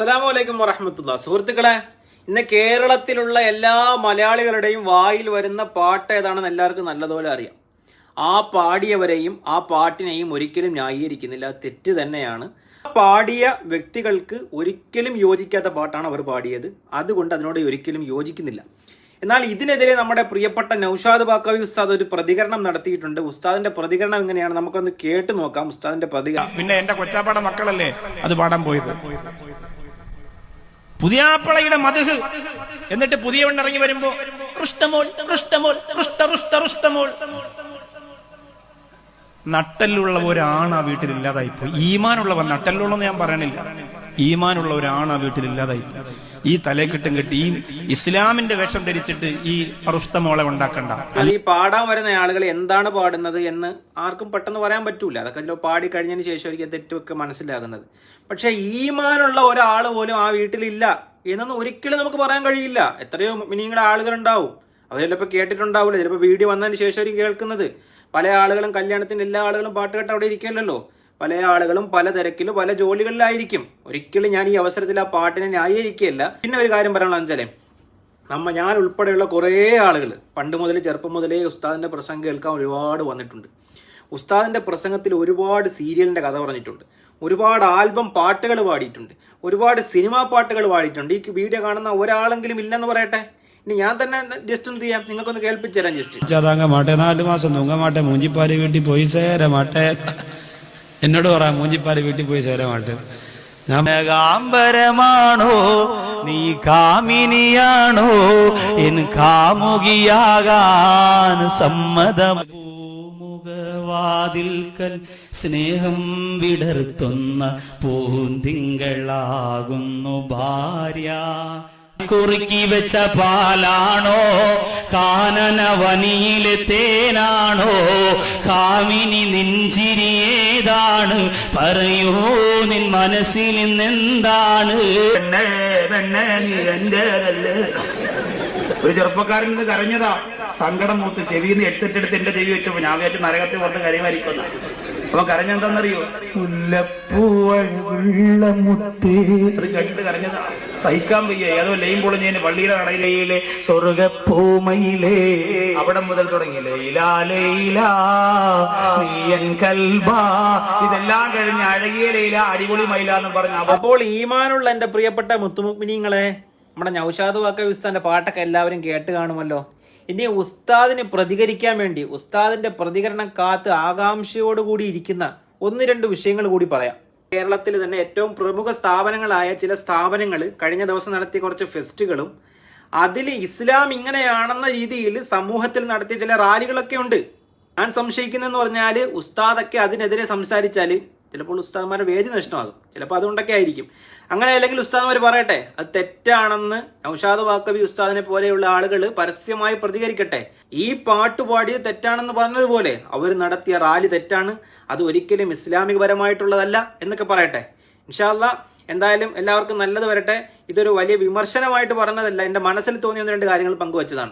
അസ്സലാമു അലൈക്കും വറഹമത്തുള്ള സുഹൃത്തുക്കളെ ഇന്ന് കേരളത്തിലുള്ള എല്ലാ മലയാളികളുടെയും വായിൽ വരുന്ന പാട്ട് ഏതാണെന്ന് എല്ലാവർക്കും നല്ലതുപോലെ അറിയാം. ആ പാടിയവരെയും ആ പാട്ടിനെയും ഒരിക്കലും ന്യായീകരിക്കുന്നില്ല. തെറ്റ് തന്നെയാണ്. പാടിയ വ്യക്തികൾക്ക് ഒരിക്കലും യോജിക്കാത്ത പാട്ടാണ് അവർ പാടിയത്. അതുകൊണ്ട് അതിനോട് ഒരിക്കലും യോജിക്കുന്നില്ല. എന്നാൽ ഇതിനെതിരെ നമ്മുടെ പ്രിയപ്പെട്ട നൌഷാദ് ബാക്കവി ഉസ്താദ് ഒരു പ്രതികരണം നടത്തിയിട്ടുണ്ട്. ഉസ്താദിന്റെ പ്രതികരണം എങ്ങനെയാണ്? നമുക്കൊന്ന് കേട്ട് നോക്കാം. ഉസ്താദിന്റെ പ്രതികരണം പിന്നെ എന്റെ കൊച്ചാപ്പാട മക്കളല്ലേ? അത് പാടാൻ പോയത്. പുതിയാപ്പളയുടെ മധുഹ്. എന്നിട്ട് പുതിയ ഇറങ്ങി വരുമ്പോ റുഷ്ടമോൾ റുഷ്ടമോൾ റുഷ്ട നട്ടലുള്ള ഒരാണ് ആ വീട്ടിൽ ഇല്ലാതായിപ്പോയി ഈമാനുള്ളവൻ നട്ടല്ലുള്ളെന്ന് ഞാൻ പറയണില്ല. ഈമാനുള്ള ഒരാണ് ആ വീട്ടിൽ ഇല്ലാതായിപ്പോയി ഈ തലേക്കെട്ടും കെട്ടി ഈ ഇസ്ലാമിന്റെ വേഷം ധരിച്ചിട്ട് ഈ അറുഷ്ടമോളെ ഉണ്ടാക്കണ്ട. അല്ല ഈ പാടാൻ വരുന്ന ആളുകൾ എന്താണ് പാടുന്നത് എന്ന് ആർക്കും പെട്ടെന്ന് പറയാൻ പറ്റൂല. അതൊക്കെ ചിലപ്പോൾ പാടി കഴിഞ്ഞതിന് ശേഷം ഒരിക്കൽ തെറ്റൊക്കെ മനസ്സിലാകുന്നത്. പക്ഷെ ഈമാനുള്ള ഒരാൾ പോലും ആ വീട്ടിലില്ല എന്നൊന്നും ഒരിക്കലും നമുക്ക് പറയാൻ കഴിയില്ല. എത്രയോ മിനിങ്ങളുടെ ആളുകൾ ഉണ്ടാവും അവർ ചിലപ്പോൾ കേട്ടിട്ടുണ്ടാവില്ല ചിലപ്പോൾ വീഡിയോ വന്നതിന് ശേഷം അവർ കേൾക്കുന്നത്. പല ആളുകളും കല്യാണത്തിന് എല്ലാ ആളുകളും പാട്ട് കേട്ട് അവിടെ ഇരിക്കില്ലല്ലോ പല ആളുകളും പല തിരക്കിലും പല ജോലികളിലായിരിക്കും. ഒരിക്കലും ഞാൻ ഈ അവസരത്തിൽ ആ പാട്ടിനെ ന്യായീകരിക്കുകയല്ല. പിന്നെ ഒരു കാര്യം പറയാനുള്ള വെച്ചാലേ നമ്മ ഞാൻ ഉൾപ്പെടെയുള്ള കുറേ ആളുകൾ പണ്ട് മുതൽ ചെറുപ്പം മുതലേ ഉസ്താദിന്റെ പ്രസംഗം കേൾക്കാൻ ഒരുപാട് വന്നിട്ടുണ്ട്. ഉസ്താദിന്റെ പ്രസംഗത്തിൽ ഒരുപാട് സീരിയലിന്റെ കഥ പറഞ്ഞിട്ടുണ്ട്. ഒരുപാട് ആൽബം പാട്ടുകൾ പാടിയിട്ടുണ്ട്. ഒരുപാട് സിനിമാ പാട്ടുകൾ പാടിയിട്ടുണ്ട്. ഈ വീഡിയോ കാണുന്ന ഒരാളെങ്കിലും ഇല്ലെന്ന് പറയട്ടെ. ഇനി ഞാൻ തന്നെ ജസ്റ്റ് ഒന്ന് ചെയ്യാം. നിങ്ങൾക്കൊന്ന് കേൾപ്പിച്ചു തരാം ജസ്റ്റ് ചതാങ്ങ മാട്ടെ നാല് മാസം തൂങ്ങ മാട്ടെ മൂഞ്ചിപ്പാൽ വീട്ടിൽ പോയി സേര മാട്ടെ. എന്നോട് പറ മൂഞ്ചിപ്പാൽ വീട്ടിൽ പോയി സേര മാട്ടെ ഞാൻ കാമ്പരമാണോ നീ കാമിനിയാണോ? എൻ കാമുകിയാകാൻ സമ്മതം. പൂമുഖവാതിൽക്കൽ സ്നേഹം വിടർത്തുന്ന പൂന്തിങ്കളാകുന്നു ഭാര്യ. കുറുക്കി വെച്ച പാലാണോ? കാനനവനിയിലെ തേനാണോ? കാമിനി നെഞ്ചിരിയേതാണ് പറയൂ നിൻ മനസ്സിൽ നിന്നെന്താണ് ഒരു ചെറുപ്പക്കാരൻ നിന്ന് കരഞ്ഞതാ. സങ്കടം മൂത്ത് ചെവിന്ന് എടുത്തിട്ടെടുത്ത് എന്റെ ചെവി വെച്ചപ്പോ ഞാൻ വിചാരിച്ചു നരകത്തിൽ പുറത്ത് കരയുമായിരിക്കുന്ന അപ്പൊ കരഞ്ഞെന്താന്നറിയോ? മുല്ലപ്പൂവെള്ളമുത്തേ അത് കേട്ടിട്ട് കരഞ്ഞതാ. സഹിക്കാൻ വയ്യ. ഏതോ ലൈൻ പൊളിഞ്ഞതിന് പള്ളിയിലെ കടയിലെ സ്വർഗപ്പൂമയിലേ. അവിടെ മുതൽ തുടങ്ങി. ഇലാ ലൈലാ നീയൻ കൽബാ. ഇതെല്ലാം കഴിഞ്ഞ് അഴകിയ ലൈല അടിപൊളി മൈല എന്ന് പറഞ്ഞ അപ്പോൾ ഈമാനുള്ള എന്റെ പ്രിയപ്പെട്ട മുത്തുമുഗ്മിനിങ്ങളെ നമ്മുടെ നൌഷാദ് വാക്ക ഉസ്താദിന്റെ പാട്ടൊക്കെ എല്ലാവരും കേട്ട് കാണുമല്ലോ. ഇനി ഉസ്താദിനെ പ്രതികരിക്കാൻ വേണ്ടി ഉസ്താദിന്റെ പ്രതികരണം കാത്ത് ആകാംക്ഷയോടുകൂടി ഇരിക്കുന്ന ഒന്ന് രണ്ട് വിഷയങ്ങൾ കൂടി പറയാം. കേരളത്തിൽ തന്നെ ഏറ്റവും പ്രമുഖ സ്ഥാപനങ്ങളായ ചില സ്ഥാപനങ്ങൾ കഴിഞ്ഞ ദിവസം നടത്തിയ കുറച്ച് ഫെസ്റ്റുകളും അതിൽ ഇസ്ലാം ഇങ്ങനെയാണെന്ന രീതിയിൽ സമൂഹത്തിൽ നടത്തിയ ചില റാലികളൊക്കെ ഉണ്ട്. ഞാൻ സംശയിക്കുന്നതെന്ന് പറഞ്ഞാൽ ഉസ്താദൊക്കെ അതിനെതിരെ സംസാരിച്ചാൽ ചിലപ്പോൾ ഉസ്താദ്മാരുടെ വേദി നഷ്ടമാകും. ചിലപ്പോൾ അതുകൊണ്ടൊക്കെ ആയിരിക്കും. അങ്ങനെ അല്ലെങ്കിൽ ഉസ്താദ്മാർ പറയട്ടെ അത് തെറ്റാണെന്ന് നൌഷാദ് വാക്കബി ഉസ്താദിനെ പോലെയുള്ള ആളുകൾ പരസ്യമായി പ്രതികരിക്കട്ടെ. ഈ പാട്ട് പാടിയത് തെറ്റാണെന്ന് പറഞ്ഞതുപോലെ അവർ നടത്തിയ റാലി തെറ്റാണ്. അത് ഒരിക്കലും ഇസ്ലാമികപരമായിട്ടുള്ളതല്ല എന്നൊക്കെ പറയട്ടെ. ഇൻഷാല്ല എന്തായാലും എല്ലാവർക്കും നല്ലത് വരട്ടെ. ഇതൊരു വലിയ വിമർശനമായിട്ട് പറഞ്ഞതല്ല എന്റെ മനസ്സിൽ തോന്നിയ രണ്ട് കാര്യങ്ങൾ പങ്കുവച്ചതാണ്.